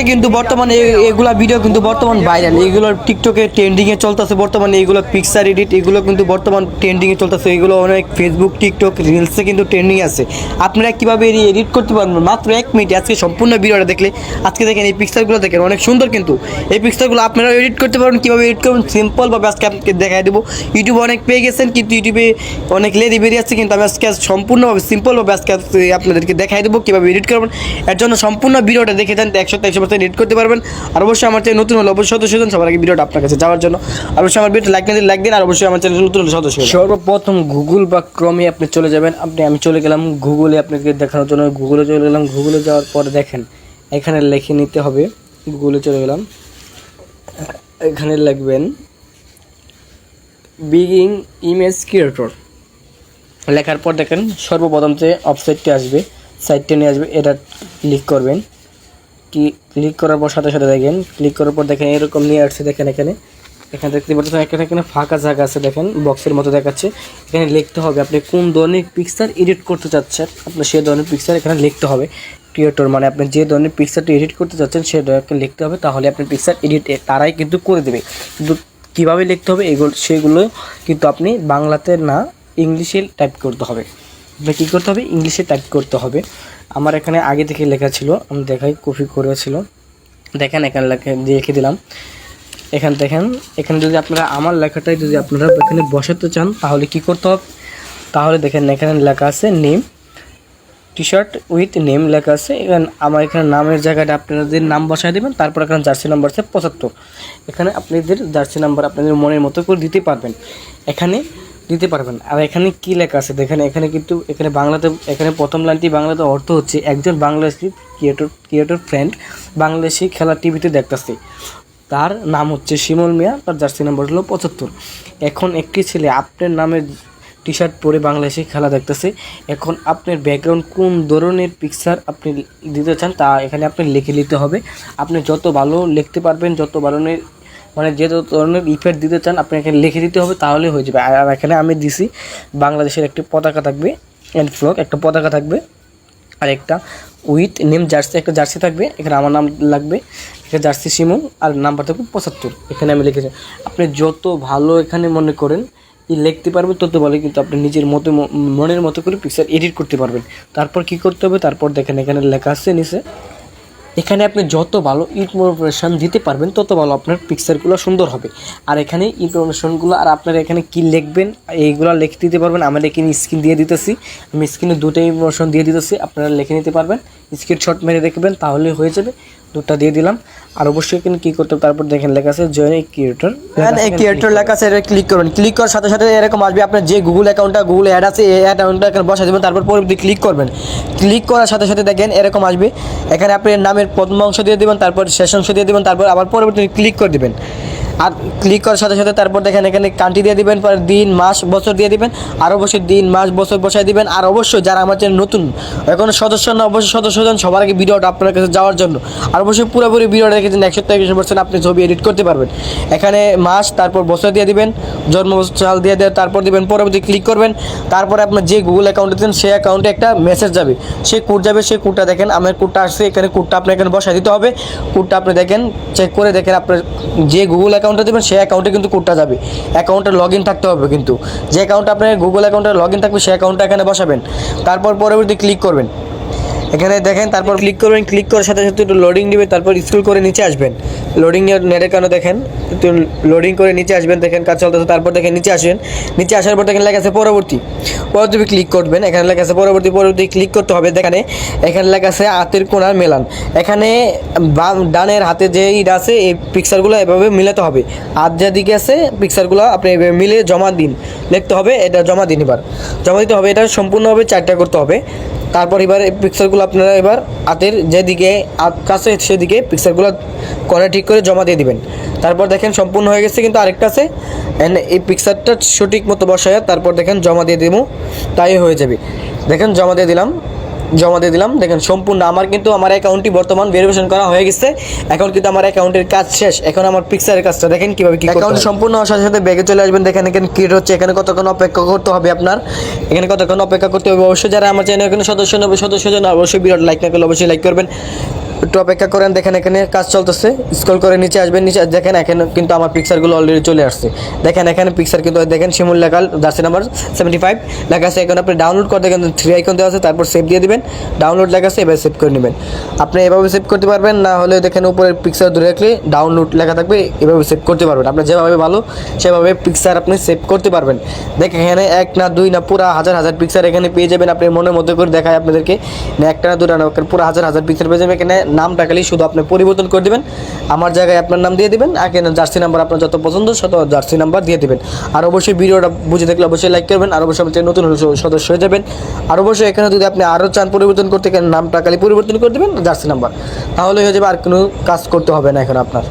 টিকটকে কিন্তু বর্তমানে এগুলা ভিডিও কিন্তু বর্তমান ভাইরাল এগুলো টিকটকে ট্রেন্ডিংয়ে চলতেছে বর্তমানে, এগুলো পিকচার এডিট এগুলো কিন্তু বর্তমান ট্রেন্ডিংয়ে চলতেছে। এগুলো অনেক ফেসবুক টিকটক রিলসে কিন্তু ট্রেন্ডিং আছে। আপনারা কীভাবে এডিট করতে পারবেন? মাত্র এক মিনিট আজকে সম্পূর্ণ ভিডিওটা দেখলে, আজকে দেখেন এই পিকচারগুলো দেখেন, অনেক সুন্দর কিন্তু। এই পিকচারগুলো আপনারা এডিট করতে পারবেন, কীভাবে এডিট করবেন? সিম্পলভাবে আজকে আপনাকে দেখাই দেবো। ইউটিউবে অনেক পেয়ে গেছেন, কিন্তু ইউটিউবে অনেক লেদি বেরিয়ে যাচ্ছে কিন্তু আমি আজকে সম্পূর্ণভাবে সিম্পলভাবে আজকে আপনাদেরকে দেখাই দেবো কীভাবে এডিট করবেন। এর জন্য সম্পূর্ণ ভিডিওটা দেখে যান একশো একশো পার্সেন্ট এডিট করতে পারবেন। আর অবশ্যই আমার চ্যানেল নতুন হলে অবশ্যই সদস্য হন সবার আগে ভিডিওটা আপনার কাছে যাওয়ার জন্য। আর অবশ্যই আমার ভিডিও লাইক না দিন লাইক দিন, আর অবশ্যই আমার চ্যানেল নতুন হলে সদস্য। সর্বপ্রথম গুগল বা ক্রমে আপনি চলে যাবেন। আপনি, আমি চলে গেলাম গুগলে আপনাকে দেখানোর জন্য। গুগলে চলে গেলাম গুগলে যাওয়ার পরে দেখেন, এখানে লিখে নিতে হবে। গুগলে চলে গেলাম। এখানে লিখবেন বিগিং ইমেজ ক্রিয়েটর লেখার পর দেখেন, সর্বপ্রথম যে ওয়েবসাইটটি আসবে সাইটটা নিয়ে আসবে, এটা ক্লিক করবেন। ক্লিক করার পর সাথে সাথে দেখেন ক্লিক করার পর দেখেন এরকম নিয়ে আসছে দেখেন এখানে। এখানে দেখতে পাচ্ছেন এখানে এখানে ফাঁকা জায়গা আছে দেখেন বক্সের মতো দেখাচ্ছে। এখানে লিখতে হবে আপনি কোন ধরনের পিকচার এডিট করতে চাচ্ছেন, আপনার সেই ধরনের পিকচার এখানে লিখতে হবে। ক্রিয়েটর মানে আপনি যে ধরনের পিকচারটি এডিট করতে চাচ্ছেন সেই ধরনের লিখতে হবে, তাহলে আপনার পিকচার এডিট তারাই কিন্তু করে দেবে। কিন্তু কীভাবে লিখতে হবে, এগুলো সেগুলো কিন্তু আপনি বাংলাতে না, ইংলিশে টাইপ করতে হবে। আপনার কী করতে হবে, ইংলিশে টাইপ করতে হবে। আমার এখানে আগে থেকে লেখা ছিল, আমি দেখাই কপি করেছিল দেখেন, এখানে লেখা, লিখে দিলাম। এখান দেখেন, এখানে যদি আপনারা আমার লেখাটাই যদি আপনারা এখানে বসাতে চান, তাহলে কি করতে হবে? তাহলে দেখেন, এখানে লেখা আছে name T shirt with name লেখা আছে। এখানে আমার এখানে নামের জায়গাটা আপনাদের নাম বসায় দেবেন, তারপর এখানে জার্সি নাম্বার আছে পঁচাত্তর। এখানে আপনাদের জার্সি নাম্বার আপনাদের মনের মতো করে দিতে পারবেন। এখানে দিতে পারবেন। আর এখানে কি লেখা আছে? দেখেন, এখানে কিন্তু, এখানে বাংলাতে, এখানে প্রথম লাইনটি বাংলাতে অর্থ হচ্ছে একজন Bangladeshi creator creator friend Bangladeshi খেলা টিভিতে দেখতেছে। তার নাম হচ্ছে শিমল মিয়া, তার জার্সি নাম্বার হলো পঁচাত্তর। এখন একটি ছেলে আপনার নামের টি শার্ট পরে বাংলাদেশে খেলা দেখতেছে। এখন আপনার ব্যাকগ্রাউন্ড কোন ধরনের পিকচার আপনি দিতে চান তা এখানে আপনি লিখে নিতে হবে। আপনি যত ভালো লিখতে পারবেন, যত ধরনের মানে যে ধরনের ইফেক্ট দিতে চান, আপনি এখানে লিখে দিতে হবে, তাহলে হয়ে যাবে। আর এখানে আমি দিছি, বাংলাদেশের একটি পতাকা থাকবে এন্ড ফ্লক একটা পতাকা থাকবে, আর একটা উইথ নেম জার্সি, একটা জার্সি থাকবে, এখানে আমার নাম লাগবে এখানে জার্সি সিমন আর নাম্বার থাকবে পঁচাত্তর। এখানে আমি লিখেছি, আপনি যত ভালো এখানে মনে করেন লিখতে পারবেন, তত ভালো, কিন্তু আপনি নিজের মতো, মনের মতো করে পিকচার এডিট করতে পারবেন। তারপর কি করতে হবে? তারপর দেখেন, এখানে লেখা আছে নিচে এখানে আপনি যত ভালো ইনফরমেশান দিতে পারবেন, তত ভালো আপনার পিকচারগুলো সুন্দর হবে। আর এখানে ইনফরমেশনগুলো আর আপনারা এখানে কি লিখবেন, এইগুলো লিখে দিতে পারবেন। আমরা এখানে স্ক্রিন দিয়ে দিতেছি। আমি স্ক্রিনে দুটো ইনফরমেশন দিয়ে দিতেছি। আপনারা লিখে নিতে পারবেন। স্ক্রিনশট মেরে দেখবেন তাহলে হয়ে যাবে। দুটো দিয়ে দিলাম। আর অবশ্যই কিন্তু কি করতে হবে তারপর দেখেন লেখা আছে জয়েন এ ক্রিয়েটর এই ক্রিয়েটর লেখা আছে এটা ক্লিক করুন। ক্লিক করার সাথে সাথে এরকম আসবে আপনার যে গুগল অ্যাকাউন্টটা গুগল অ্যাড আছে এই অ্যাকাউন্টটা এখানে বসা দেবেন তারপর পরবর্তী ক্লিক করবেন। ক্লিক করার সাথে সাথে দেখেন এরকম আসবে। এখানে আপনি নামের প্রথম অংশ দিয়ে দেবেন তারপর শেষ অংশ দিয়ে দেবেন তারপর আবার পরবর্তী ক্লিক করে দেবেন। আর ক্লিক করার সাথে সাথে তারপর দেখেন এখানে কান্ট্রি দিয়ে দিবেন, পরে দিন, মাস, বছর দিয়ে দিবেন, আর অবশ্যই দিন, মাস, বছর বসায় দিবেন। আর অবশ্যই যারা আমার চ্যানেল নতুন, এখনও সদস্য না, অবশ্যই সদস্য হন সবার আগে ভিডিওটা আপনার কাছে যাওয়ার জন্য। আর অবশ্যই পুরোপুরি ভিডিওটা রেখেছেন একশো একশো পার্সেন্ট আপনি ছবি এডিট করতে পারবেন। এখানে মাস, তারপর বছর দিয়ে দিবেন, জন্ম সাল দিয়ে দেয় তারপর দিবেন, পরবর্তী ক্লিক করবেন। তারপরে আপনার যে গুগল অ্যাকাউন্টে দেন সেই অ্যাকাউন্টে একটা মেসেজ যাবে। সেই কোড যাবে, সেই কোডটা দেখেন, আমার কোডটা আসছে, এখানে কোডটা আপনি এখানে বসায় দিতে হবে। কোডটা আপনি দেখেন চেক করে দেখেন আপনার যে গুগল অ্যাকাউন্টে দেবেন, সেই অ্যাকাউন্টে কিন্তু কোডটা যাবে। অ্যাকাউন্টে লগ ইন থাকতে হবে কিন্তু। যে অ্যাকাউন্টে আপনার গুগল অ্যাকাউন্টে লগ ইন থাকবে, সেই অ্যাকাউন্টটা এখানে বসাবেন। তারপর পরবর্তী ক্লিক করবেন। এখানে দেখেন, তারপর ক্লিক করবেন ক্লিক করার সাথে সাথে একটু লোডিং দিবে তারপর স্ক্রল করে নিচে আসবেন। লোডিং নেটের কারণে দেখেন, একটু লোডিং করে নিচে আসবেন, দেখেন কাজ চলতেছে, তারপর দেখেন নিচে আসবেন। নিচে আসার পর দেখেন লেখা আছে পরবর্তী। পরবর্তী ক্লিক করবেন, এখানে লেখা আছে পরবর্তী পরবর্তী ক্লিক করতে হবে। এখানে এখানে লেখা আছে হাতের কোণার মেলান। এখানে বাম, ডানের হাতে যে ইটা আছে, এই পিকচারগুলো এভাবে মিলাতে হবে। আর যেদিকে আছে পিকচারগুলো আপনি মিলে জমা দিন। লিখতে হবে, এটা জমা দিন এবার। জমা দিতে হবে, এটা সম্পূর্ণভাবে চারটা করতে হবে। তারপর এবার এই পিকচারগুলো আপনারা এবার হাতের যেদিকে হাত কাছে সেদিকে পিকচারগুলো করে ঠিক করে জমা দিয়ে দিবেন। তারপর দেখেন সম্পূর্ণ হয়ে গেছে কিন্তু আরেকটা আছে। অ্যান্ড এই পিকচারটা সঠিক মতো বসায় তারপর দেখেন জমা দিয়ে দেবো। তাই হয়ে যাবে। দেখেন জমা দিয়ে দিলাম। জমা দিয়ে দিলাম। দেখেন সম্পূর্ণ আমার কিন্তু আমার অ্যাকাউন্টটি বর্তমান ভেরিফিকেশন করা হয়ে গেছে। এখন কিন্তু আমার অ্যাকাউন্টের কাজ শেষ। এখন আমার পিকচারের কাজটা দেখেন কীভাবে কি অ্যাকাউন্ট সম্পূর্ণ হওয়ার সাথে সাথে ব্যাগে চলে আসবেন। দেখেন এখানে কী হচ্ছে এখানে কতক্ষণ অপেক্ষা করতে হবে আপনার? এখানে কতক্ষণ অপেক্ষা করতে হবে? অবশ্যই যারা আমার চ্যানেল এখানে সদস্য নেবে সদস্য জন্য অবশ্যই বিরাট লাইক না করলে অবশ্যই লাইক করবেন। একটু অপেক্ষা করেন, দেখেন এখানে কাজ চলতেছে। স্ক্রল করে নিচে আসবেন, নিচে দেখেন এখানে কিন্তু আমার পিকচারগুলো অলরেডি চলে আসছে। দেখেন এখানে পিকচার কিন্তু দেখেন শিমুল লেখাল জার্সি নাম্বার সেভেন্টি ফাইভ লেখা আছে, এখন আপনি ডাউনলোড করে দেখেন থ্রি আইকন দেওয়া আছে, তারপর সেভ দিয়ে দিবেন। ডাউনলোড লেখা আছে, এবার সেভ করে নেবেন। আপনি এভাবে সেভ করতে পারবেন, না হলে দেখেন উপরের পিকচার ধরে রাখলে ডাউনলোড লেখা থাকবে, এভাবে সেভ করতে পারবেন। আপনি যেভাবে ভালো, সেভাবে পিকচার আপনি সেভ করতে পারবেন। দেখেন এখানে এক না দুই না পুরো হাজার হাজার পিকচার এখানে পেয়ে যাবেন। আপনি মনের মধ্যে করে দেখায় আপনাদেরকে। একটা না দুটা না, পুরো হাজার হাজার পিকচার পেয়ে যাবেন। এখানে নামটা খালি শুধু আপনি পরিবর্তন করে দেবেন। আমার জায়গায় আপনার নাম দিয়ে দেবেন, আর জার্সি নাম্বার আপনার যত পছন্দ শত জার্সি নাম্বার দিয়ে দেবেন। আর অবশ্যই ভিডিওটা বুঝে দেখলে অবশ্যই লাইক করবেন, আর অবশ্যই আমাদের নতুন সদস্য হয়ে যাবেন। আর অবশ্যই এখানে যদি আপনি আরও চান পরিবর্তন করতে নামটা খালি পরিবর্তন করে দেবেন, জার্সি নাম্বার। তাহলে হয়ে যাবে, আর কোনো কাজ করতে হবে না এখন আপনার।